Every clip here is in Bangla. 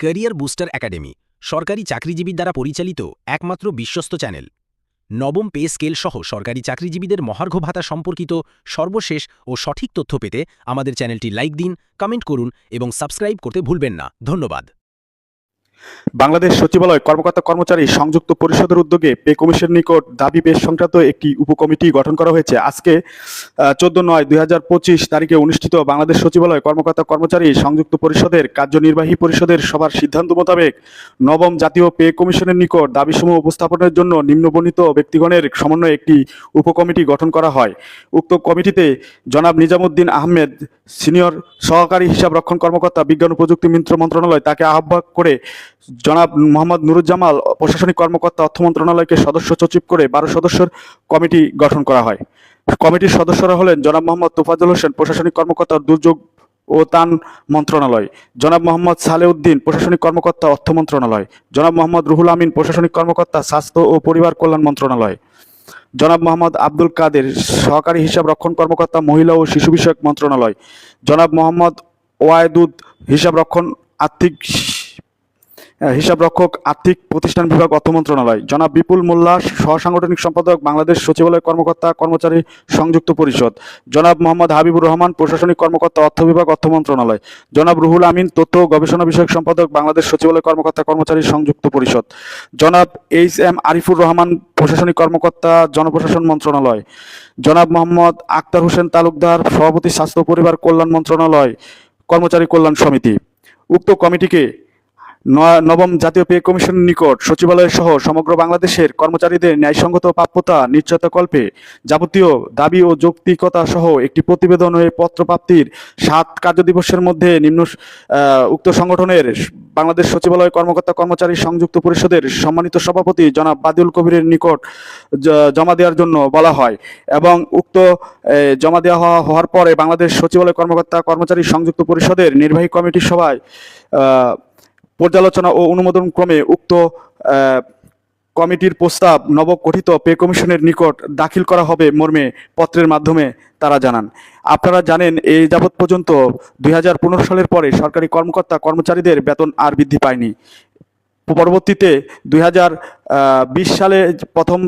ক্যারিয়ার বুস্টার একাডেমি, সরকারি চাকরিজীবীর দ্বারা পরিচালিত একমাত্র বিশ্বস্ত চ্যানেল। নবম পে স্কেল সহ সরকারি চাকরিজীবীদের মহার্ঘ ভাতা সম্পর্কিত সর্বশেষ ও সঠিক তথ্য পেতে আমাদের চ্যানেলটি লাইক দিন, কমেন্ট করুন এবং সাবস্ক্রাইব করতে ভুলবেন না। ধন্যবাদ। বাংলাদেশ সচিবালয় কর্মকর্তা কর্মচারী সংযুক্ত পরিষদের উদ্যোগে পে কমিশন নিকট দাবি পেশ সংক্রান্ত একটি উপকমিটি গঠন করা হয়েছে। আজকে চোদ্দ নয় দুই তারিখে অনুষ্ঠিত বাংলাদেশ সচিবালয় কর্মকর্তা কর্মচারী সংযুক্ত পরিষদের কার্যনির্বাহী পরিষদের সবার সিদ্ধান্ত মোতাবেক নবম জাতীয় পে কমিশনের নিকট দাবিসমূহ উপস্থাপনের জন্য নিম্নবর্ণিত ব্যক্তিগণের সমন্বয়ে একটি উপকমিটি গঠন করা হয়। উক্ত কমিটিতে জনাব নিজামুদ্দিন আহমেদ, সিনিয়র সহকারী হিসাব রক্ষণ কর্মকর্তা, বিজ্ঞান ও প্রযুক্তি মন্ত্রণালয় তাকে আহ্বায়ক করে জনাব মোহাম্মদ নুরুজ্জামাল প্রশাসনিক কর্মকর্তা, অর্থ মন্ত্রণালয়কে সদস্য সচিব করে বারো সদস্যের কমিটি গঠন করা হয়। কমিটির সদস্যরা হলেন জনাব মোহাম্মদ তোফাজুল হোসেন, প্রশাসনিক কর্মকর্তা দুর্যোগ ও তান মন্ত্রণালয়, জনাব মোহাম্মদ সালেউদ্দিন, প্রশাসনিক কর্মকর্তা, অর্থ মন্ত্রণালয়, জনাব মোহাম্মদ রুহুল আমিন, প্রশাসনিক কর্মকর্তা, স্বাস্থ্য ও পরিবার কল্যাণ মন্ত্রণালয়, জনাব মোহাম্মদ আব্দুল কাদের, সহকারী হিসাব রক্ষণ কর্মকর্তা, মহিলা ও শিশু বিষয়ক মন্ত্রণালয়, জনাব মোহাম্মদ ওয়ায়দুদ, হিসাব রক্ষণ আর্থিক হিসাব রক্ষক আর্থিক প্রতিষ্ঠান বিভাগ অর্থ মন্ত্রণালয়। জনাব বিপুল মোল্লা, সহসাংগঠনিক সম্পাদক, বাংলাদেশ সচিবালয় কর্মকর্তা, কর্মচারী সংযুক্ত পরিষদ। জনাব মোহাম্মদ হাবিবুর রহমান, প্রশাসনিক কর্মকর্তা, অর্থ বিভাগ অর্থ মন্ত্রণালয়। জনাব রুহুল আমিন, তথ্য গবেষণা বিষয়ক সম্পাদক, বাংলাদেশ সচিবালয় কর্মকর্তা, কর্মচারী সংযুক্ত পরিষদ। জনাব এইচ এম আরিফুর রহমান, প্রশাসনিক কর্মকর্তা, জনপ্রশাসন মন্ত্রণালয়। জনাব মোহাম্মদ আক্তার হোসেন তালুকদার, সভাপতি স্বাস্থ্য পরিবার কল্যাণ মন্ত্রণালয়, কর্মচারী কল্যাণ সমিতি। উক্ত কমিটিকে নবম জাতীয় পে কমিশনের নিকট সচিবালয় সহ সমগ্র বাংলাদেশের কর্মচারীদের ন্যায়সঙ্গত প্রাপ্যতা, নিশ্চয়তা কল্পে যাবতীয় দাবি ও যৌক্তিকতা সহ একটি প্রতিবেদন ও পত্র প্রাপ্তির সাত কার্যদিবসের মধ্যে নিম্ন উক্ত সংগঠনের বাংলাদেশ সচিবালয় কর্মকর্তা কর্মচারী সংযুক্ত পরিষদের সম্মানিত সভাপতি জনাব বাদিউল কবিরের নিকট জমা দেওয়ার জন্য বলা হয় এবং উক্ত জমা দেওয়া হওয়া- হওয়ার পরে বাংলাদেশ সচিবালয় কর্মকর্তা কর্মচারী সংযুক্ত পরিষদের নির্বাহী কমিটির সভায় পর্যালোচনা ও অনুমোদন ক্রমে উক্ত কমিটির প্রস্তাব নবগঠিত পে কমিশনের নিকট দাখিল করা হবে মর্মে পত্রের মাধ্যমে, তারা জানান। আপনারা জানেন, এই যাবৎ পর্যন্ত দুই হাজার পনেরো সালের পরে সরকারি কর্মকর্তা কর্মচারীদের বেতন আর বৃদ্ধি পায়নি। পরবর্তীতে দুই হাজার বিশ সালে প্রথম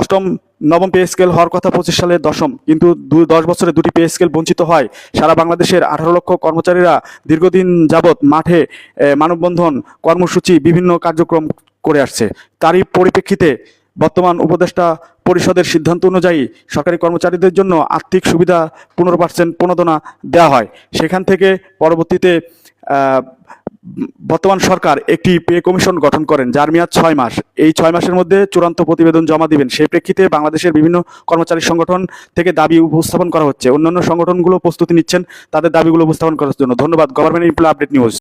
অষ্টম নবম পে স্কেল হওয়ার কথা পঁচিশ সালে দশম। কিন্তু দু দশ বছরে দুটি পে স্কেল বঞ্চিত হয়। সারা বাংলাদেশের আঠারো লক্ষ কর্মচারীরা দীর্ঘদিন যাবৎ মাঠে মানববন্ধন কর্মসূচি, বিভিন্ন কার্যক্রম করে আসছে। তারই পরিপ্রেক্ষিতে বর্তমান উপদেষ্টা পরিষদের সিদ্ধান্ত অনুযায়ী সরকারি কর্মচারীদের জন্য আর্থিক সুবিধা পনেরো পার্সেন্ট প্রণোদনা দেওয়া হয়। সেখান থেকে পরবর্তীতে বর্তমান সরকার একটি পে কমিশন গঠন করেন, যার মেয়াদ ছয় মাস। এই ছয় মাসের মধ্যে চূড়ান্ত প্রতিবেদন জমা দিবেন। সেই প্রেক্ষিতে বাংলাদেশের বিভিন্ন কর্মচারী সংগঠন থেকে দাবি উপস্থাপন করা হচ্ছে। অন্যান্য সংগঠনগুলো প্রস্তুতি নিচ্ছেন, তাদের দাবিগুলো উপস্থাপন করার জন্য। ধন্যবাদ। Government employ update news.